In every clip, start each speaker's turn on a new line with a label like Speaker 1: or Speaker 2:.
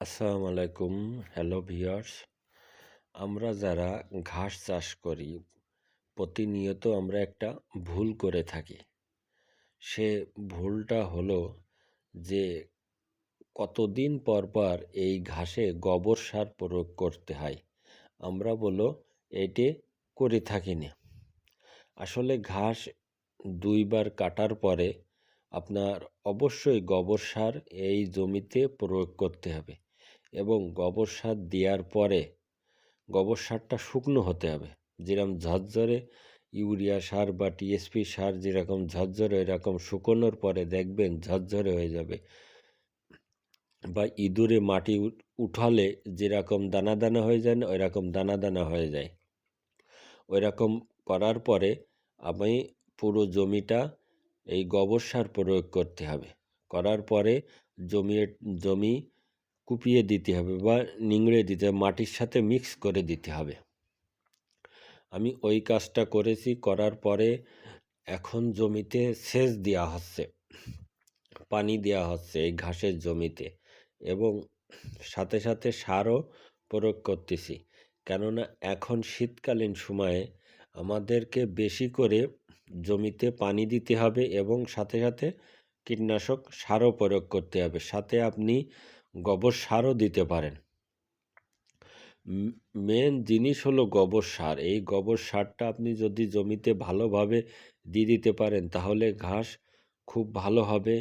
Speaker 1: আসসালামু আলাইকুম। Hello viewers আমরা যারা ঘাস চাষ করি, প্রতিনিয়ত আমরা একটা ভুল করে থাকি। সে ভুলটা হলো যে, কতদিন পর পর এই ঘাসে গোবর সার প্রয়োগ করতে হয়, আমরা বলো এটি করে থাকি না আসলে ঘাস দুইবার কাটার পরে আপনার অবশ্যই গোবর সার এই জমিতে প্রয়োগ করতে হবে। এবং গোবর সার দেওয়ার পরে গোবর সারটা শুকনো হতে হবে। যেরকম ঝরঝরে ইউরিয়া সার বা টিএসপি সার যেরকম ঝরঝরে এরকম শুকোনোর পরে দেখবেন ঝরঝরে হয়ে যাবে। বা ইঁদুরে মাটি উঠালে যেরকম দানা দানা হয়ে যায় না ওই রকম দানা দানা হয়ে যায়। ওই রকম করার পরে আমি পুরো জমিটা এই গোবর সার প্রয়োগ করতে হবে। করার পরে জমি জমি কুপিয়ে দিতে হবে বা নিংড়ে দিতে হবে, মাটির সাথে মিক্স করে দিতে হবে। আমি ওই কাজটা করেছি, করার পরে এখন জমিতে সেচ দেওয়া হচ্ছে, পানি দেওয়া হচ্ছে এই ঘাসের জমিতে এবং সাথে সাথে সারও প্রয়োগ করতেছি। কেননা এখন শীতকালীন সময়ে আমাদেরকে বেশি করে জমিতে পানি দিতে হবে এবং সাথে সাথে কীটনাশক সারও প্রয়োগ করতে হবে। সাথে আপনি গোবর সারও দিতে পারেন। মেন জিনিস হলো গোবর সার। এই গোবর সারটা আপনি যদি জমিতে ভালোভাবে দিয়ে দিতে পারেন, তাহলে ঘাস খুব ভালো হবে,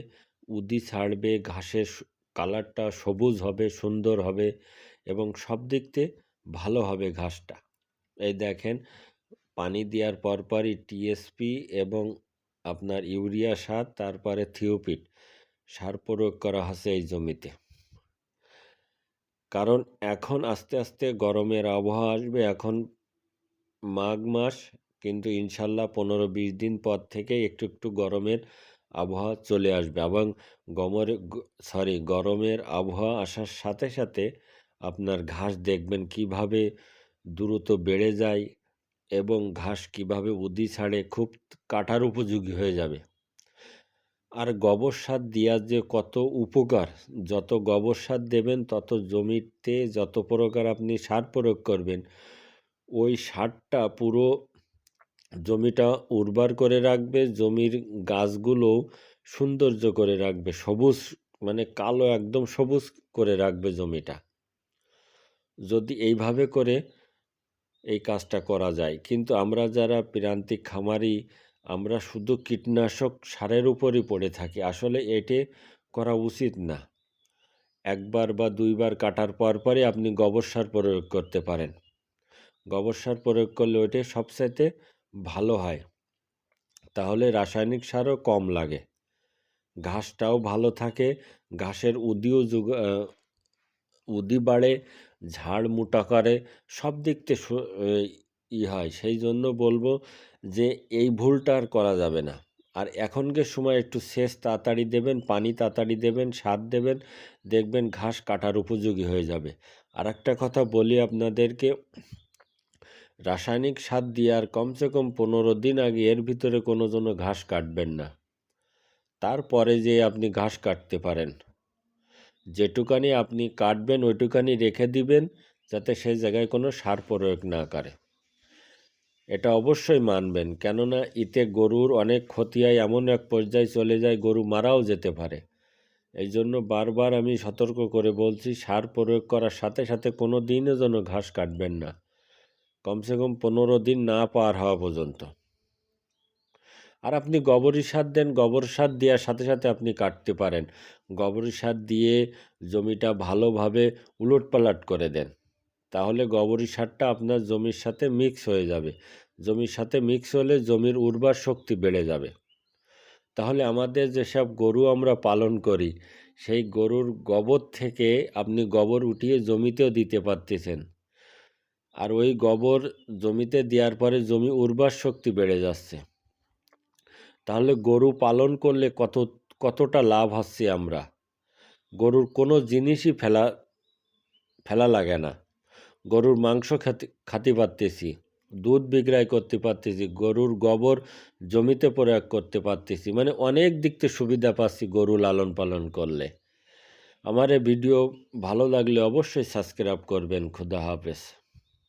Speaker 1: উদি ছাড়বে, ঘাসের কালারটা সবুজ হবে, সুন্দর হবে এবং সব দিক ভালো হবে ঘাসটা। এই দেখেন, পানি দেওয়ার পরপরই টিএসপি এবং আপনার ইউরিয়া সার, তারপরে থিওপিট সার প্রয়োগ করা হচ্ছে এই জমিতে। কারণ এখন আস্তে আস্তে গরমের আবহাওয়া আসবে। এখন মাঘ মাস, কিন্তু ইনশাল্লাহ পনেরো, বিশ দিন পর থেকে একটু একটু গরমের আবহাওয়া চলে আসবে এবং গমরে সরি গরমের আবহাওয়া আসার সাথে সাথে আপনার ঘাস দেখবেন কীভাবে দ্রুত বেড়ে যায় এবং ঘাস কীভাবে উদি ছাড়ে, খুব কাটার উপযোগী হয়ে যাবে। আর গোবর সার দেওয়ার যে কত উপকার, যত গোবর সার দেবেন, তত জমিতে যত প্রকার আপনি সার প্রয়োগ করবেন, ওই সারটা পুরো জমিটা উর্বর করে রাখবে, জমির গাছগুলো সৌন্দর্য করে রাখবে, সবুজ মানে কালো একদম সবুজ করে রাখবে জমিটা। যদি এইভাবে করে এই কাজটা করা যায়। কিন্তু আমরা যারা প্রান্তিক খামারি আমরা শুধু কীটনাশক সারের উপরই পড়ে থাকি। আসলে এটে করা উচিত না। একবার বা দুইবার কাটার পর পরে আপনি গোবর সার প্রয়োগ করতে পারেন। গোবর সার প্রয়োগ করলে ওইটা সবচাইতে ভালো হয়। তাহলে রাসায়নিক সারও কম লাগে। ঘাসটাও ভালো থাকে। ঘাসের উদিও যুগ উদি বাড়ে, ঝাড় মোটা করে সব দিক থেকে ই হয়। সেই জন্য বলব যে, এই ভুলটা আর করা যাবে না। আর এখনকার সময় একটু সেচ তাড়াতাড়ি দেবেন, পানি তাড়াতাড়ি দেবেন, সার দেবেন, দেখবেন ঘাস কাটার উপযোগী হয়ে যাবে। আর একটা কথা বলি আপনাদেরকে, রাসায়নিক সার দেওয়ার কমসে কম পনেরো দিন আগে এর ভিতরে কোনো জন্য ঘাস কাটবেন না। তারপরে যে আপনি ঘাস কাটতে পারেন। যেটুকানি আপনি কাটবেন, ওইটুকানি রেখে দিবেন, যাতে সেই জায়গায় কোনো সার প্রয়োগ না করে। এটা অবশ্যই মানবেন। কেননা এতে গরুর অনেক ক্ষতি হয়, এমন এক পর্যায়ে চলে যায়, গরু মারাও যেতে পারে। এই জন্য বারবার আমি সতর্ক করে বলছি, সার প্রয়োগ করার সাথে সাথে কোনো দিনও যেন ঘাস কাটবেন না। কমসে কম পনেরো দিন না পার হওয়া পর্যন্ত। আর আপনি গোবরই সার দেন, গোবর সার দেওয়ার সাথে সাথে আপনি কাটতে পারেন। গোবরই সার দিয়ে জমিটা ভালোভাবে উলট পালট করে দেন। তাহলে গোবরই সারটা আপনার জমির সাথে মিক্স হয়ে যাবে। জমির সাথে মিক্স হলে জমির উর্বর শক্তি বেড়ে যাবে। তাহলে আমাদের যেসব গরু আমরা পালন করি, সেই গরুর গোবর থেকে আপনি গোবর উঠিয়ে জমিতেও দিতে পারতেছেন। আর ওই গোবর জমিতে দেওয়ার পরে জমি উর্বর শক্তি বেড়ে যাচ্ছে। তাহলে গরু পালন করলে কত, কতটা লাভ হচ্ছে আমরা? গরুর কোনো জিনিসই ফেলা ফেলা লাগে না। গরুর মাংস খাতি, খাতে পারতেছি দুধ বিক্রয় করতে পারতেছি, গরুর গোবর জমিতে প্রয়োগ করতে পারতেছি। মানে অনেক দিক থেকে সুবিধা পাচ্ছি গরু লালন পালন করলে। আমার এই ভিডিও ভালো লাগলে অবশ্যই সাবস্ক্রাইব করবেন। খুদা হাফেজ।